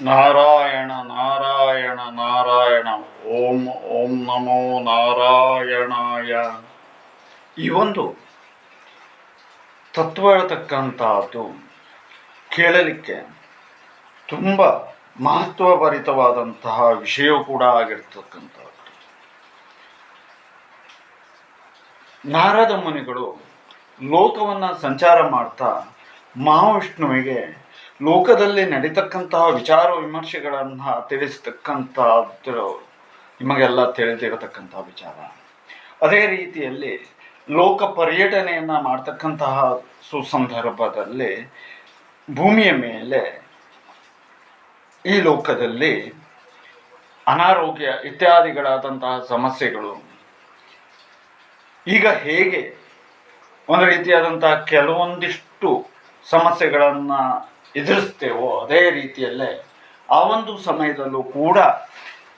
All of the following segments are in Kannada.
ನಾರಾಯಣ ನಾರಾಯಣ ನಾರಾಯಣ. ಓಂ ಓಂ ನಮೋ ನಾರಾಯಣಾಯ. ಈ ಒಂದು ತತ್ವ ಹೇಳ್ತಕ್ಕಂಥದ್ದು ಕೇಳಲಿಕ್ಕೆ ತುಂಬ ಮಹತ್ವಭರಿತವಾದಂತಹ ವಿಷಯ ಕೂಡ ಆಗಿರ್ತಕ್ಕಂಥದ್ದು. ನಾರದ ಮುನಿಗಳು ಲೋಕವನ್ನು ಸಂಚಾರ ಮಾಡ್ತಾ ಮಹಾವಿಷ್ಣುವಿಗೆ ಲೋಕದಲ್ಲಿ ನಡೀತಕ್ಕಂತಹ ವಿಚಾರ ವಿಮರ್ಶೆಗಳನ್ನು ತಿಳಿಸ್ತಕ್ಕಂತ ನಿಮಗೆಲ್ಲ ತಿಳಿದಿರತಕ್ಕಂತಹ ವಿಚಾರ. ಅದೇ ರೀತಿಯಲ್ಲಿ ಲೋಕ ಪರ್ಯಟನೆಯನ್ನು ಮಾಡ್ತಕ್ಕಂತಹ ಸುಸಂದರ್ಭದಲ್ಲಿ ಭೂಮಿಯ ಮೇಲೆ ಈ ಲೋಕದಲ್ಲಿ ಅನಾರೋಗ್ಯ ಇತ್ಯಾದಿಗಳಾದಂತಹ ಸಮಸ್ಯೆಗಳು. ಈಗ ಹೇಗೆ? ಒಂದು ರೀತಿಯಾದಂತಹ ಕೆಲವೊಂದಿಷ್ಟು ಸಮಸ್ಯೆಗಳನ್ನು ಎದುರಿಸ್ತೇವೋ ಅದೇ ರೀತಿಯಲ್ಲೇ ಆ ಒಂದು ಸಮಯದಲ್ಲೂ ಕೂಡ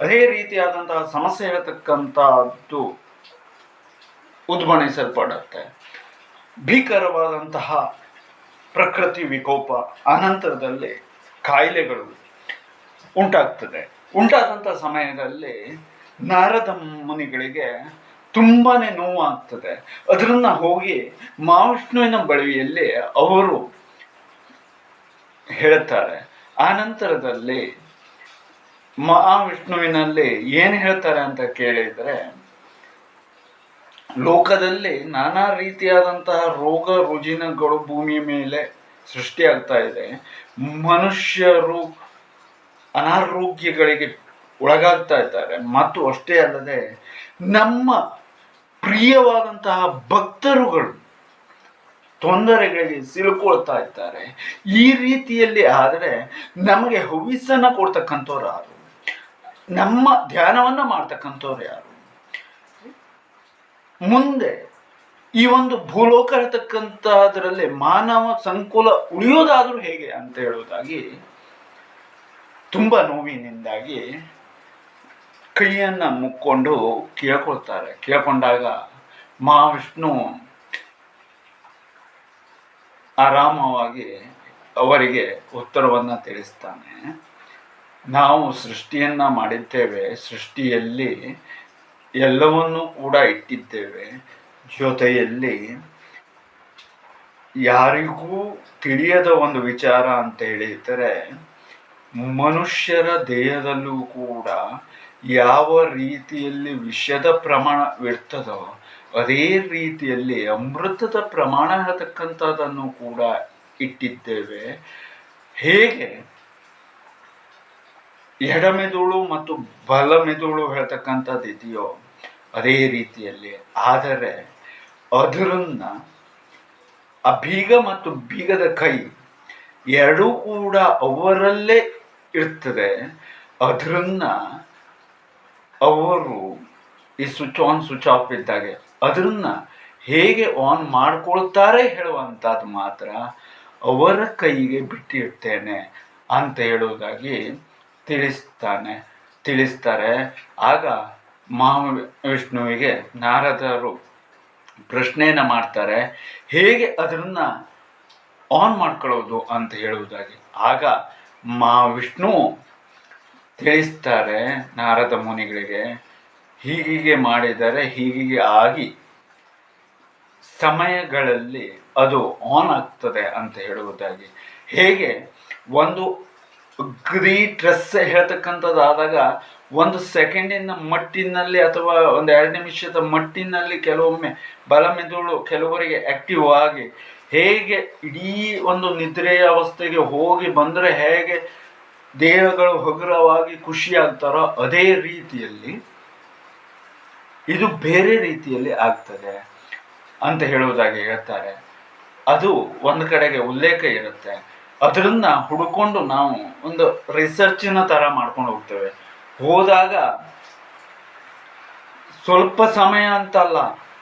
ಅದೇ ರೀತಿಯಾದಂತಹ ಸಮಸ್ಯೆ ಇರತಕ್ಕಂಥದ್ದು ಉದ್ಬಣಿಸಲ್ಪಡುತ್ತೆ ಭೀಕರವಾದಂತಹ ಪ್ರಕೃತಿ ವಿಕೋಪ ಅನಂತರದಲ್ಲಿ ಕಾಯಿಲೆಗಳು ಉಂಟಾಗ್ತದೆ. ಉಂಟಾದಂಥ ಸಮಯದಲ್ಲಿ ನಾರದ ಮುನಿಗಳಿಗೆ ತುಂಬಾ ನೋವಾಗ್ತದೆ. ಅದರನ್ನ ಹೋಗಿ ಮಹಾವಿಷ್ಣುವಿನ ಬಳಿಯಲ್ಲಿ ಅವರು ಹೇಳ್ತಾರೆ ಆ ನಂತರದಲ್ಲಿ ಮಹಾವಿಷ್ಣುವಿನಲ್ಲಿ ಏನು ಹೇಳ್ತಾರೆ ಅಂತ ಕೇಳಿದರೆ, ಲೋಕದಲ್ಲಿ ನಾನಾ ರೀತಿಯಾದಂತಹ ರೋಗ ರುಜಿನಗಳು ಭೂಮಿಯ ಮೇಲೆ ಸೃಷ್ಟಿಯಾಗ್ತಾ ಇದೆ. ಮನುಷ್ಯರು ಅನಾರೋಗ್ಯಗಳಿಗೆ ಒಳಗಾಗ್ತಾ ಇದ್ದಾರೆ. ಮತ್ತು ಅಷ್ಟೇ ಅಲ್ಲದೆ, ನಮ್ಮ ಪ್ರಿಯವಾದಂತಹ ಭಕ್ತರುಗಳು ತೊಂದರೆಗಳಿಗೆ ಸಿಲುಕೊಳ್ತಾ ಇದ್ದಾರೆ. ಈ ರೀತಿಯಲ್ಲಿ ಆದರೆ ನಮಗೆ ಹವಿಸನ್ನ ಕೊಡ್ತಕ್ಕಂಥವ್ರು ಯಾರು? ನಮ್ಮ ಧ್ಯಾನವನ್ನ ಮಾಡ್ತಕ್ಕಂಥವ್ರು ಯಾರು? ಮುಂದೆ ಈ ಒಂದು ಭೂಲೋಕ ಇರತಕ್ಕಂಥದ್ರಲ್ಲಿ ಮಾನವ ಸಂಕುಲ ಉಳಿಯೋದಾದ್ರೂ ಹೇಗೆ ಅಂತ ಹೇಳುವುದಾಗಿ ತುಂಬ ನೋವಿನಿಂದಾಗಿ ಕೈಯನ್ನ ಮುಕ್ಕೊಂಡು ಕೇಳ್ಕೊಳ್ತಾರೆ. ಕೇಳ್ಕೊಂಡಾಗ ಮಹಾವಿಷ್ಣು ಆರಾಮವಾಗಿ ಅವರಿಗೆ ಉತ್ತರವನ್ನು ತಿಳಿಸ್ತಾನೆ. ನಾವು ಸೃಷ್ಟಿಯನ್ನು ಮಾಡಿದ್ದೇವೆ. ಸೃಷ್ಟಿಯಲ್ಲಿ ಎಲ್ಲವನ್ನೂ ಕೂಡ ಇಟ್ಟಿದ್ದೇವೆ. ಜೊತೆಯಲ್ಲಿ ಯಾರಿಗೂ ತಿಳಿಯದ ಒಂದು ವಿಚಾರ ಅಂತ ಹೇಳಿದರೆ, ಮನುಷ್ಯರ ದೇಹದಲ್ಲೂ ಕೂಡ ಯಾವ ರೀತಿಯಲ್ಲಿ ವಿಷದ ಪ್ರಮಾಣವಿರ್ತದೋ ಅದೇ ರೀತಿಯಲ್ಲಿ ಅಮೃತದ ಪ್ರಮಾಣ ಹೇಳತಕ್ಕಂಥದ್ದನ್ನು ಕೂಡ ಇಟ್ಟಿದ್ದೇವೆ. ಹೇಗೆ? ಎಡಮೆದುಳು ಮತ್ತು ಬಲಮೆದುಳು ಹೇಳ್ತಕ್ಕಂಥದ್ದು ಇದೆಯೋ ಅದೇ ರೀತಿಯಲ್ಲಿ. ಆದರೆ ಅದರನ್ನ ಆ ಬೀಗ ಮತ್ತು ಬೀಗದ ಕೈ ಎರಡೂ ಕೂಡ ಅವರಲ್ಲೇ ಇರ್ತದೆ. ಅದರನ್ನ ಅವರು ಈ ಸ್ವಿಚ್ ಆನ್ ಸ್ವಿಚ್ ಆಫ್ ಇದ್ದಾಗೆ ಅದನ್ನ ಹೇಗೆ ಆನ್ ಮಾಡ್ಕೊಳ್ತಾರೆ ಹೇಳುವಂಥದ್ದು ಮಾತ್ರ ಅವರ ಕೈಗೆ ಬಿಟ್ಟಿರ್ತೇನೆ ಅಂತ ಹೇಳುವುದಾಗಿ ತಿಳಿಸ್ತಾನೆ, ತಿಳಿಸ್ತಾರೆ. ಆಗ ಮಹಾವಿಷ್ಣುವಿಗೆ ನಾರದರು ಪ್ರಶ್ನೆಯನ್ನು ಮಾಡ್ತಾರೆ, ಹೇಗೆ ಅದನ್ನ ಆನ್ ಮಾಡ್ಕೊಳ್ಳೋದು ಅಂತ ಹೇಳುವುದಾಗಿ. ಆಗ ಮಹಾವಿಷ್ಣು ತಿಳಿಸ್ತಾರೆ ನಾರದ ಮುನಿಗಳಿಗೆ ಹೀಗೆ ಮಾಡಿದರೆ ಹೀಗೆ ಆಗಿ ಸಮಯಗಳಲ್ಲಿ ಅದು ಆನ್ ಆಗ್ತದೆ ಅಂತ ಹೇಳುವುದಾಗಿ. ಹೇಗೆ? ಒಂದು ಗ್ರೀ ಡ್ರೆಸ್ ಹೇಳ್ತಕ್ಕಂಥದ್ದಾದಾಗ ಒಂದು ಸೆಕೆಂಡಿನ ಮಟ್ಟಿನಲ್ಲಿ ಅಥವಾ ಒಂದು ಎರಡು ನಿಮಿಷದ ಮಟ್ಟಿನಲ್ಲಿ ಕೆಲವೊಮ್ಮೆ ಬಲಮೆದುಳು ಕೆಲವರಿಗೆ ಆಕ್ಟಿವ್ ಆಗಿ ಹೇಗೆ ಇಡೀ ಒಂದು ನಿದ್ರೆಯ ಅವಸ್ಥೆಗೆ ಹೋಗಿ ಬಂದರೆ ಹೇಗೆ ದೇಹಗಳು ಹಗುರವಾಗಿ ಖುಷಿಯಾಗ್ತಾರೋ ಅದೇ ರೀತಿಯಲ್ಲಿ ಇದು ಬೇರೆ ರೀತಿಯಲ್ಲಿ ಆಗ್ತದೆ ಅಂತ ಹೇಳುವುದಾಗಿ ಹೇಳ್ತಾರೆ. ಅದು ಒಂದು ಕಡೆಗೆ ಉಲ್ಲೇಖ ಇರುತ್ತೆ. ಅದರನ್ನ ಹುಡುಕೊಂಡು ನಾವು ಒಂದು ರಿಸರ್ಚಿನ ಥರ ಮಾಡ್ಕೊಂಡು ಹೋಗ್ತೇವೆ. ಹೋದಾಗ ಸ್ವಲ್ಪ ಸಮಯ ಅಂತಲ್ಲ,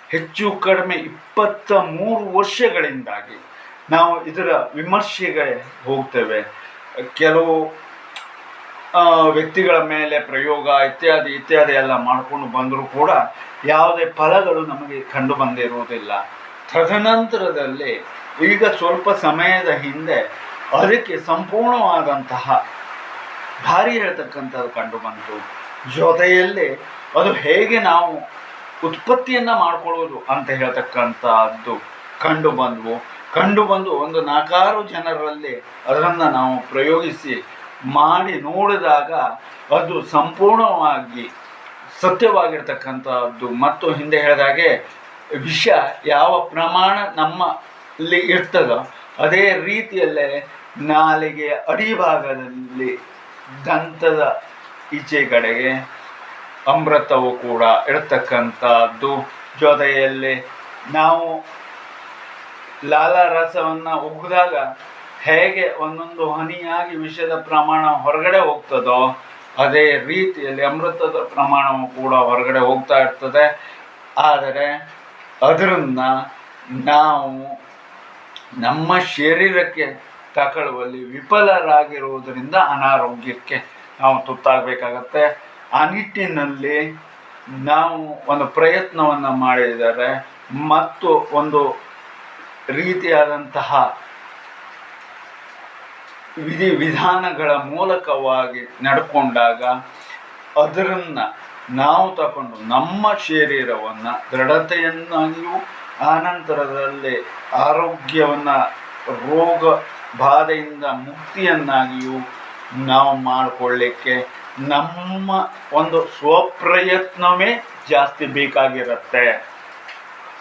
ಹೆಚ್ಚು ಕಡಿಮೆ ಇಪ್ಪತ್ತ ಮೂರು ವರ್ಷಗಳಿಂದಾಗಿ ನಾವು ಇದರ ವಿಮರ್ಶೆಗೆ ಹೋಗ್ತೇವೆ. ಕೆಲವು ವ್ಯಕ್ತಿಗಳ ಮೇಲೆ ಪ್ರಯೋಗ ಇತ್ಯಾದಿ ಇತ್ಯಾದಿ ಎಲ್ಲ ಮಾಡಿಕೊಂಡು ಬಂದರೂ ಕೂಡ ಯಾವುದೇ ಫಲಗಳು ನಮಗೆ ಕಂಡು ಬಂದಿರುವುದಿಲ್ಲ. ತದನಂತರದಲ್ಲಿ ಈಗ ಸ್ವಲ್ಪ ಸಮಯದ ಹಿಂದೆ ಅದಕ್ಕೆ ಸಂಪೂರ್ಣವಾದಂತಹ ಭಾರಿ ಹೇಳ್ತಕ್ಕಂಥದ್ದು ಕಂಡು ಬಂತು. ಜೊತೆಯಲ್ಲಿ ಅದು ಹೇಗೆ ನಾವು ಉತ್ಪತ್ತಿಯನ್ನು ಮಾಡ್ಕೊಳ್ಳೋದು ಅಂತ ಹೇಳ್ತಕ್ಕಂಥದ್ದು ಕಂಡು ಬಂದ್ವು. ಕಂಡು ಬಂದು ಒಂದು ನಾಲ್ಕಾರು ಜನರಲ್ಲಿ ಅದನ್ನು ನಾವು ಪ್ರಯೋಗಿಸಿ ಮಾಡಿ ನೋಡಿದಾಗ ಅದು ಸಂಪೂರ್ಣವಾಗಿ ಸತ್ಯವಾಗಿರ್ತಕ್ಕಂಥದ್ದು. ಮತ್ತು ಹಿಂದೆ ಹೇಳಿದಾಗೆ ವಿಷ ಯಾವ ಪ್ರಮಾಣ ನಮ್ಮಲ್ಲಿ ಇರ್ತದೋ ಅದೇ ರೀತಿಯಲ್ಲೇ ನಾಲಿಗೆ ಅಡಿಭಾಗದಲ್ಲಿ ದಂತದ ಈಚೆ ಕಡೆಗೆ ಅಮೃತವು ಕೂಡ ಇರತಕ್ಕಂಥದ್ದು. ಜೊತೆಯಲ್ಲಿ ನಾವು ಲಾಲಾರಸವನ್ನು ಉಗಿದಾಗ ಹೇಗೆ ಒಂದೊಂದು ಹನಿಯಾಗಿ ವಿಷದ ಪ್ರಮಾಣ ಹೊರಗಡೆ ಹೋಗ್ತದೋ ಅದೇ ರೀತಿಯಲ್ಲಿ ಅಮೃತದ ಪ್ರಮಾಣವು ಕೂಡ ಹೊರಗಡೆ ಹೋಗ್ತಾ ಇರ್ತದೆ. ಆದರೆ ಅದರಿಂದ ನಾವು ನಮ್ಮ ಶರೀರಕ್ಕೆ ತಗೊಳ್ಳುವಲ್ಲಿ ವಿಫಲರಾಗಿರುವುದರಿಂದ ಅನಾರೋಗ್ಯಕ್ಕೆ ನಾವು ತುತ್ತಾಗಬೇಕಾಗತ್ತೆ. ಆ ನಿಟ್ಟಿನಲ್ಲಿ ನಾವು ಒಂದು ಪ್ರಯತ್ನವನ್ನು ಮಾಡಿದರೆ ಮತ್ತು ಒಂದು ರೀತಿಯಾದಂತಹ ವಿಧಿ ವಿಧಾನಗಳ ಮೂಲಕವಾಗಿ ನಡ್ಕೊಂಡಾಗ ಅದರನ್ನ ನಾವು ತಗೊಂಡು ನಮ್ಮ ಶರೀರವನ್ನು ದೃಢತೆಯನ್ನಾಗಿಯೂ ಆನಂತರದಲ್ಲಿ ಆರೋಗ್ಯವನ್ನು, ರೋಗ ಬಾಧೆಯಿಂದ ಮುಕ್ತಿಯನ್ನಾಗಿಯೂ ನಾವು ಮಾಡಿಕೊಳ್ಳಿಕ್ಕೆ ನಮ್ಮ ಒಂದು ಸ್ವಪ್ರಯತ್ನವೇ ಜಾಸ್ತಿ ಬೇಕಾಗಿರುತ್ತೆ.